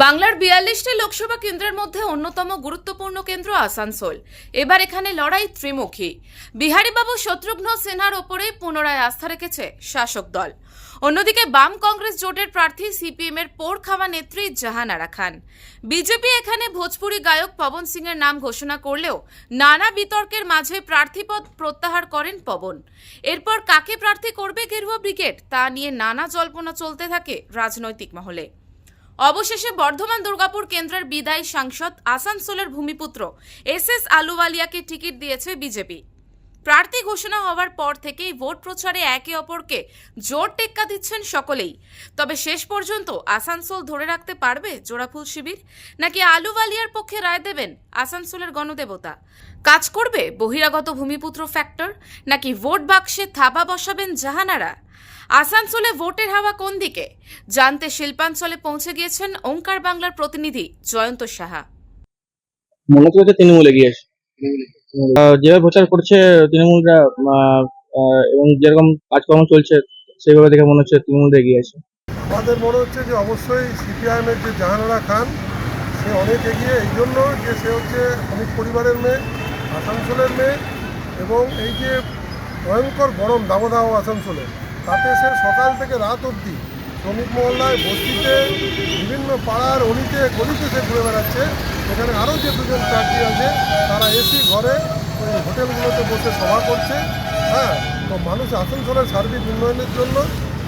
বাংলার বিয়াল্লিশটি লোকসভা কেন্দ্রের মধ্যে অন্যতম গুরুত্বপূর্ণ কেন্দ্র আসানসোল। এবার এখানে লড়াই ত্রিমুখী। বিহারীবাবু শত্রুঘ্ন সিনহার ওপরে পুনরায় আস্থা রেখেছে শাসক দল। অন্যদিকে বাম কংগ্রেস জোটের প্রার্থী সিপিএম এর পোড় খাওয়া নেত্রী জাহানারা খান। বিজেপি এখানে ভোজপুরি গায়ক পবন সিং এর নাম ঘোষণা করলেও নানা বিতর্কের মাঝে প্রার্থীপদ প্রত্যাহার করেন পবন। এরপর কাকে প্রার্থী করবে গেরুয়া ব্রিগেড তা নিয়ে নানা জল্পনা চলতে থাকে রাজনৈতিক মহলে। অবশেষে বর্ধমান দুর্গাপুর কেন্দ্রের বিদায়ী সাংসদ আসানসোলের ভূমিপুত্র এস এস আলুওয়ালিয়াকে টিকিট দিয়েছে বিজেপি। প্রার্থী ঘোষণা হওয়ার পর থেকেই ভোট প্রচারে একে অপরকে জোর টেক্কা দিচ্ছেন সকলেই। তবে শেষ পর্যন্ত আসানসোল ধরে রাখতে পারবে জোড়াফুল শিবির? নাকি আলুওয়ালিয়ার পক্ষে রায় দেবেন আসানসোলের গণদেবতা? কাজ করবে বহিরাগত ভূমিপুত্র ফ্যাক্টর? নাকি ভোট বাক্সে থাবা বসাবেন জাহানারা? আসানসোলে ভোটের হাওয়া কোন দিকে? জানতে শিল্পাঞ্চলে পৌঁছে গিয়েছেন ওঙ্কার বাংলার প্রতিনিধি জয়ন্ত সাহা। মনে যে তৃণমূল আহ, যেভাবে প্রচার করছে তৃণমূলরা এবং যেরকম কাজকর্ম চলছে সেইভাবে দেখে মনে হচ্ছে তৃণমূল এগিয়ে আছে। আমাদের মনে হচ্ছে যে অবশ্যই সিপিআইএমের যে জাহানারা খান সে অনেক এগিয়ে এই জন্য যে সে হচ্ছে অনেক পরিবারের মেয়ে আসানসোলের মেয়ে এবং এই যে ভয়ঙ্কর গরম দাবদাহ আসানসোলে। তাতে সে সকাল থেকে রাত অবধি শ্রমিক মহল্লায় বস্তিতে, বিভিন্ন পাড়ার অলিতে, গলিতে সে ঘুরে বেড়াচ্ছে। এখানে আরও যে দুজন প্রার্থী আছে, তারা এসি ঘরে ওই হোটেলগুলোতে বসে সভা করছে। হ্যাঁ তো মানুষ আসানসোলের সার্বিক উন্নয়নের জন্য,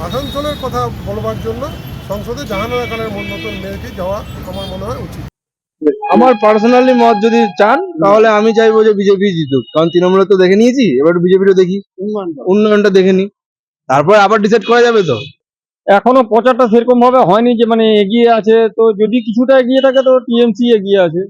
আসানসোলের কথা বলবার জন্য সংসদে জাহানারা খানের মতন মেয়েকে যাওয়া আমার মনে হয় উচিত। আমার পার্সোনালি মত যদি চান, তাহলে আমি চাইব যে বিজেপি জিতুক। কারণ তৃণমূলে তো দেখে নিয়েছি, এবার বিজেপিরও দেখি। উন্নয়নটা দেখে নি। তারপর আবার ডিসাইড করা যাবে তো? এখনও প্রচারটা সেরকম ভাবে হয়নি যে মানে এগিয়ে আছে, তো যদি কিছুটা এগিয়ে থাকে তো টিএমসি এগিয়ে আছে।